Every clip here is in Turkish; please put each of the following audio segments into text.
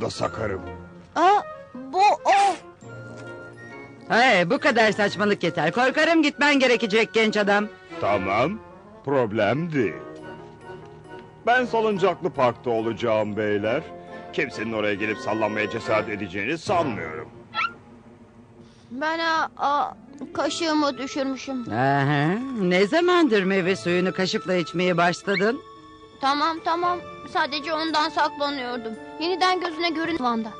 da sakarım. Aa, bu o. Hey bu kadar saçmalık yeter. Korkarım gitmen gerekecek genç adam. Tamam, problem değil. Ben salıncaklı parkta olacağım beyler. Kimsenin oraya gelip sallanmaya cesaret edeceğini sanmıyorum. Ben aa, aa, kaşığımı düşürmüşüm. Aha, ne zamandır meyve suyunu kaşıkla içmeye başladın? Tamam tamam. Sadece ondan saklanıyordum. Yeniden gözüne görün Van'da.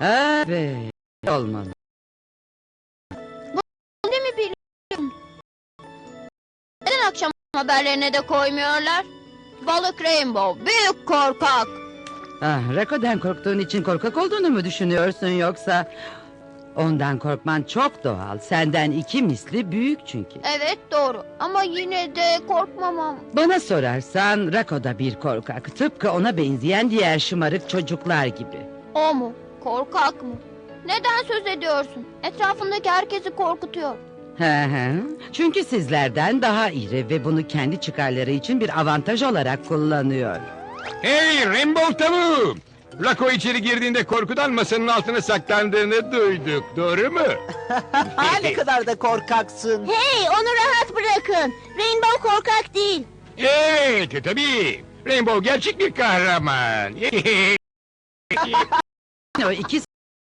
Evet olmalı. Değil mi biliyorum? Neden akşam haberlerine de koymuyorlar? Balık Rainbow, büyük korkak. Ah, Rako'dan korktuğun için korkak olduğunu mu düşünüyorsun yoksa? Ondan korkman çok doğal. Senden iki misli büyük çünkü. Evet doğru ama yine de korkmamam. Bana sorarsan Rako da bir korkak. Tıpkı ona benzeyen diğer şımarık çocuklar gibi. O mu? Korkak mı? Neden söz ediyorsun? Etrafındaki herkesi korkutuyor. Hı hı. Çünkü sizlerden daha iri ve bunu kendi çıkarları için bir avantaj olarak kullanıyor. Hey Rainbow tavuğum! Rako içeri girdiğinde korkudan masanın altına saklandığını duyduk. Doğru mu? Ha ne kadar da korkaksın. Hey onu rahat bırakın. Rainbow korkak değil. Evet tabii. Rainbow gerçek bir kahraman. O iki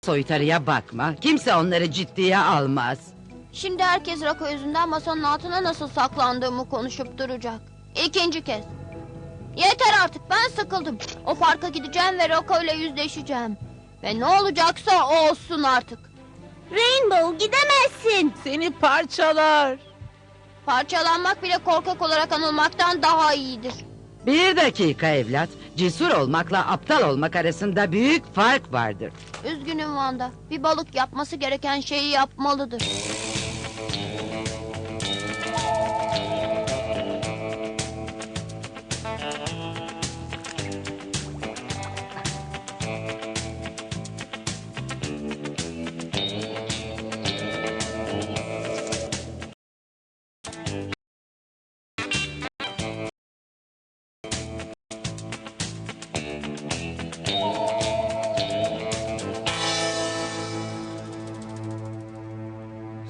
soytarıya bakma. Kimse onları ciddiye almaz. Şimdi herkes Rako yüzünden masanın altına nasıl saklandığımı konuşup duracak. İkinci kez. Yeter artık ben sıkıldım. O parka gideceğim ve Rako ile yüzleşeceğim. Ve ne olacaksa o olsun artık. Rainbow gidemezsin. Seni parçalar. Parçalanmak bile korkak olarak anılmaktan daha iyidir. Bir dakika evlat. Cesur olmakla aptal olmak arasında büyük fark vardır. Üzgünüm Wanda. Bir balık yapması gereken şeyi yapmalıdır.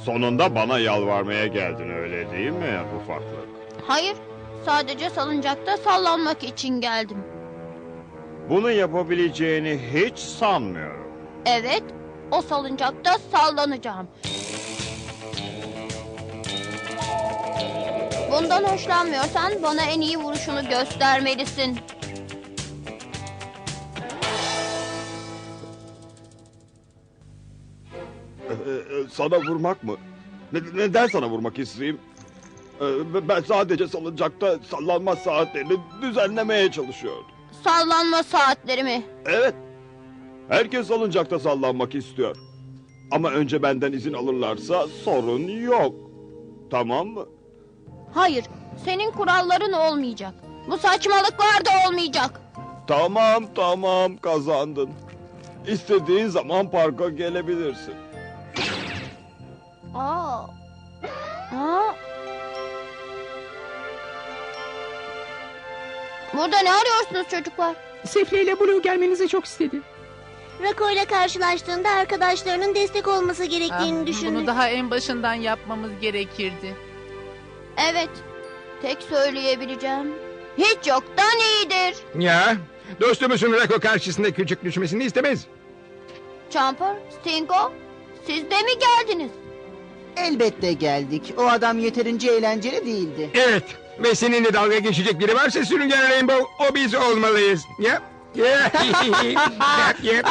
Sonunda bana yalvarmaya geldin öyle değil mi ufaklık? Hayır, sadece salıncakta sallanmak için geldim. Bunu yapabileceğini hiç sanmıyorum. Evet, o salıncakta sallanacağım. Bundan hoşlanmıyorsan bana en iyi vuruşunu göstermelisin. Sana vurmak mı? Ne- neden sana vurmak isteyeyim? Ee, ben sadece salıncakta sallanma saatlerini düzenlemeye çalışıyordum. Sallanma saatlerimi. Evet. Herkes salıncakta sallanmak istiyor. Ama önce benden izin alırlarsa sorun yok. Tamam mı? Hayır, senin kuralların olmayacak. Bu saçmalıklar da olmayacak. Tamam tamam kazandın. İstediğin zaman parka gelebilirsin. Aa. Aa. Burada ne arıyorsunuz çocuklar? Sefle ile Blue gelmenizi çok istedi. Rako ile karşılaştığında arkadaşlarının destek olması gerektiğini Ah, düşündü. Bunu daha en başından yapmamız gerekirdi. Evet. Tek söyleyebileceğim. Hiç yoktan iyidir. ya dostumuzun Rako karşısında küçük düşmesini istemez. Champer, Stingo, siz de mi geldiniz? Elbette geldik. O adam yeterince eğlenceli değildi. Evet ve seninle dalga geçecek biri varsa sürüngen Rainbow o biz olmalıyız. Ya. Yap, yap.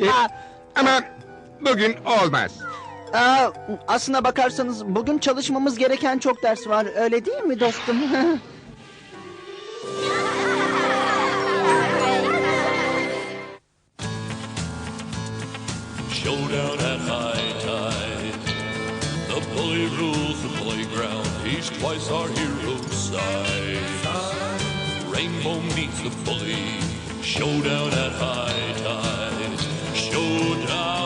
Ama bugün olmaz. Aa, aslına bakarsanız bugün çalışmamız gereken çok ders var. Öyle değil mi dostum? Showdown at high tide. The bully rules the playground. He's twice our hero's size. Rainbow meets the bully. Showdown at high tide. Showdown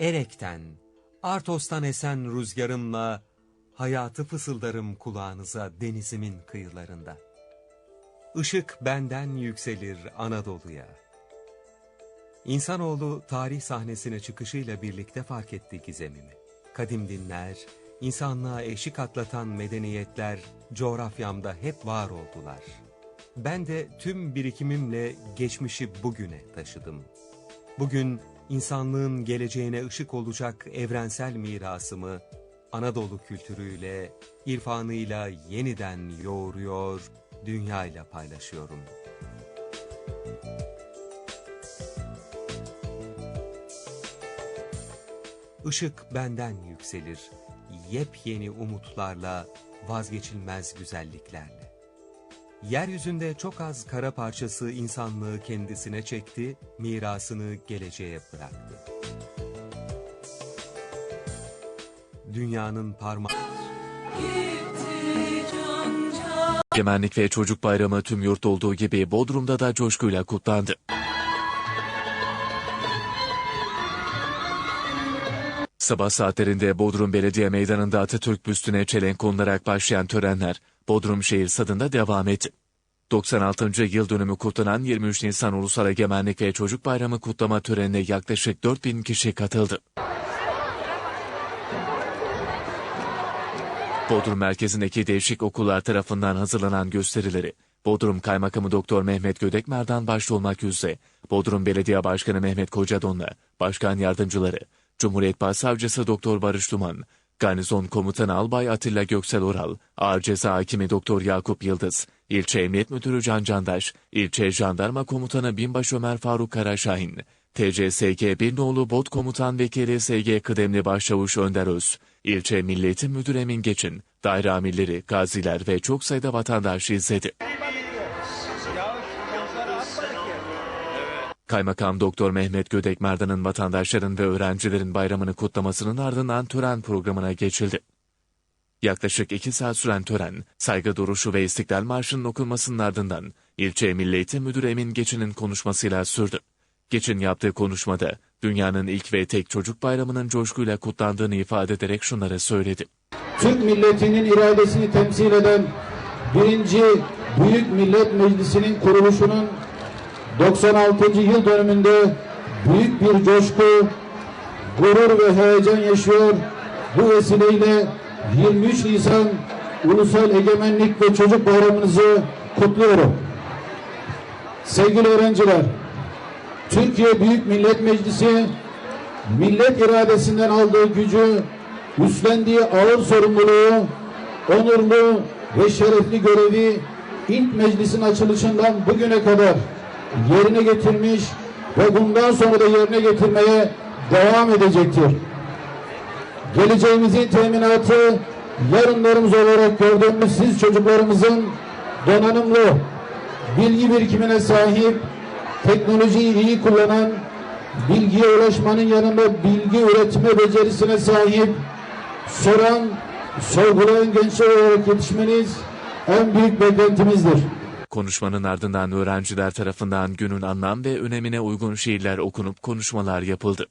Erek'ten, Artos'tan esen rüzgarımla hayatı fısıldarım kulağınıza denizimin kıyılarında. Işık benden yükselir Anadolu'ya. İnsanoğlu tarih sahnesine çıkışıyla birlikte fark etti gizemimi. Kadim dinler, insanlığa eşik atlatan medeniyetler coğrafyamda hep var oldular. Ben de tüm birikimimle geçmişi bugüne taşıdım. Bugün insanlığın geleceğine ışık olacak evrensel mirasımı Anadolu kültürüyle, irfanıyla yeniden yoğuruyor, dünyayla paylaşıyorum. Işık benden yükselir, yepyeni umutlarla, vazgeçilmez güzelliklerle. Yeryüzünde çok az kara parçası insanlığı kendisine çekti, mirasını geleceğe bıraktı. Dünyanın parmağı... Egemenlik ve Çocuk Bayramı tüm yurt olduğu gibi Bodrum'da da coşkuyla kutlandı. Sabah saatlerinde Bodrum Belediye Meydanı'nda Atatürk büstüne çelenk konularak başlayan törenler Bodrum Şehir Sadı'nda devam etti. 96. yıl dönümü kutlanan 23 Nisan Ulusal Egemenlik ve Çocuk Bayramı kutlama törenine yaklaşık 4000 kişi katıldı. Bodrum merkezindeki değişik okullar tarafından hazırlanan gösterileri Bodrum Kaymakamı Doktor Mehmet Gödekmer'den başta olmak üzere Bodrum Belediye Başkanı Mehmet Kocadon'la başkan yardımcıları, Cumhuriyet Başsavcısı Doktor Barış Duman, Garnizon Komutanı Albay Atilla Göksel Oral, Ağır Ceza Hakimi Doktor Yakup Yıldız, İlçe Emniyet Müdürü Can Candaş, İlçe Jandarma Komutanı Binbaşı Ömer Faruk Karaşahin, TCSG Bir Nolu Bot Komutan Vekili SG Kıdemli Başçavuş Önder Öz, İlçe Milli Eğitim Müdürü Emin Geçin, daire amirleri, gaziler ve çok sayıda vatandaş izledi. Kaymakam Doktor Mehmet Gödek Merdan'ın vatandaşların ve öğrencilerin bayramını kutlamasının ardından tören programına geçildi. Yaklaşık iki saat süren tören, saygı duruşu ve İstiklal Marşı'nın okunmasının ardından ilçe Milli Eğitim Müdürü Emin Geçin'in konuşmasıyla sürdü. Geçin yaptığı konuşmada dünyanın ilk ve tek çocuk bayramının coşkuyla kutlandığını ifade ederek şunları söyledi. Türk milletinin iradesini temsil eden birinci Büyük Millet Meclisi'nin kuruluşunun 96. yıl dönümünde büyük bir coşku, gurur ve heyecan yaşıyor. Bu vesileyle 23 Nisan Ulusal Egemenlik ve Çocuk Bayramınızı kutluyorum. Sevgili öğrenciler, Türkiye Büyük Millet Meclisi millet iradesinden aldığı gücü üstlendiği ağır sorumluluğu, onurlu ve şerefli görevi ilk meclisin açılışından bugüne kadar yerine getirmiş ve bundan sonra da yerine getirmeye devam edecektir. Geleceğimizin teminatı yarınlarımız olarak gördüğümüz siz çocuklarımızın donanımlı, bilgi birikimine sahip, teknolojiyi iyi kullanan, bilgiye ulaşmanın yanında bilgi üretme becerisine sahip, soran, sorgulayan gençler olarak yetişmeniz en büyük beklentimizdir. Konuşmanın ardından öğrenciler tarafından günün anlam ve önemine uygun şiirler okunup konuşmalar yapıldı.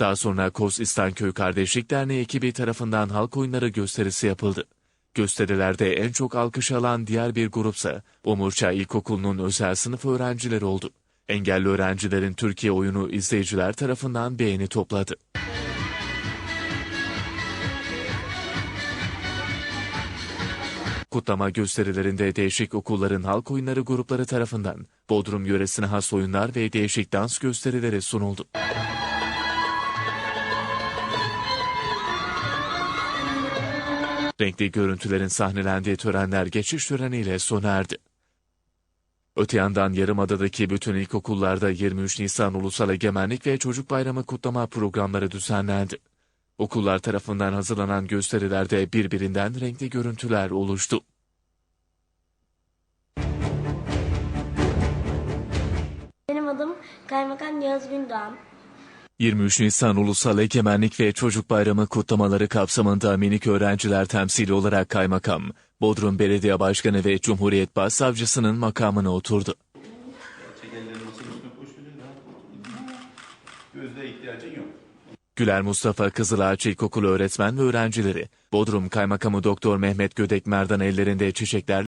Daha sonra Kos İstanköy Kardeşlik Derneği ekibi tarafından halk oyunları gösterisi yapıldı. Gösterilerde en çok alkış alan diğer bir grupsa Omurça İlkokulu'nun özel sınıf öğrencileri oldu. Engelli öğrencilerin Türkiye oyunu izleyiciler tarafından beğeni topladı. Kutlama gösterilerinde değişik okulların halk oyunları grupları tarafından Bodrum yöresine has oyunlar ve değişik dans gösterileri sunuldu. Renkli görüntülerin sahnelendiği törenler geçiş töreniyle sona erdi. Öte yandan Yarımada'daki bütün ilkokullarda 23 Nisan Ulusal Egemenlik ve Çocuk Bayramı kutlama programları düzenlendi. Okullar tarafından hazırlanan gösterilerde birbirinden renkli görüntüler oluştu. Benim adım Kaymakam Yağız Gündoğan. 23 Nisan Ulusal Egemenlik ve Çocuk Bayramı kutlamaları kapsamında minik öğrenciler temsili olarak kaymakam, Bodrum Belediye Başkanı ve Cumhuriyet Başsavcısının makamına oturdu. Güler Mustafa Kızılağaç İlkokulu öğretmen ve öğrencileri, Bodrum Kaymakamı Doktor Mehmet Gödek Merdan ellerinde çiçeklerle